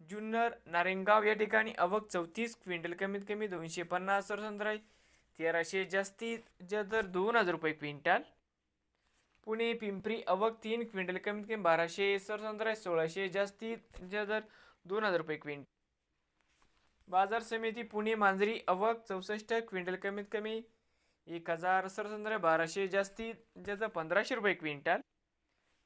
जुन्नर नारेंगाव या ठिकाणी अवक चौतीस क्विंटल कमीत कमी दोनशे पन्नास संत्राई तेराशे जास्तीत जास्त दर दोन हजार रुपये क्विंटल. पुणे पिंपरी अवक तीन क्विंटल कमीत कमी बाराशे सरसंद्राय सोळाशे जास्तीत जास्त दोन हजार रुपये क्विंटल. बाजार समिती पुणे मांजरी अवक चौसष्ट क्विंटल कमीत कमी एक हजार सरसंद्राय बाराशे जास्तीत जास्त पंधराशे रुपये क्विंटल.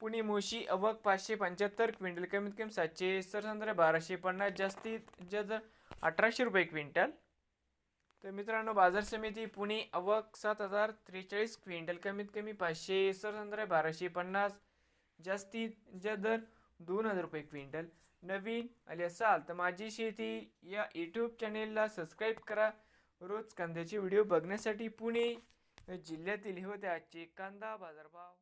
पुणे मोशी अवक पाचशे पंच्याहत्तर क्विंटल कमीत कमी सातशे सरसंद्र बाराशे पन्नास जास्तीत जास्त अठराशे रुपये क्विंटल. तर मित्रांनो बाजार समिती पुणे अवक सात हजार त्रेचाळीस क्विंटल कमीत कमी पाचशे सरसंद्र बाराशे पन्नास जास्तीत जास्त दर दोन हजार रुपये क्विंटल. नवीन आले असाल तर माझी शेती या यूट्यूब चॅनेलला सबस्क्राईब करा. रोज कांद्याचे व्हिडिओ बघण्यासाठी पुणे जिल्ह्यातील हे होते आजचे कांदा बाजारभाव.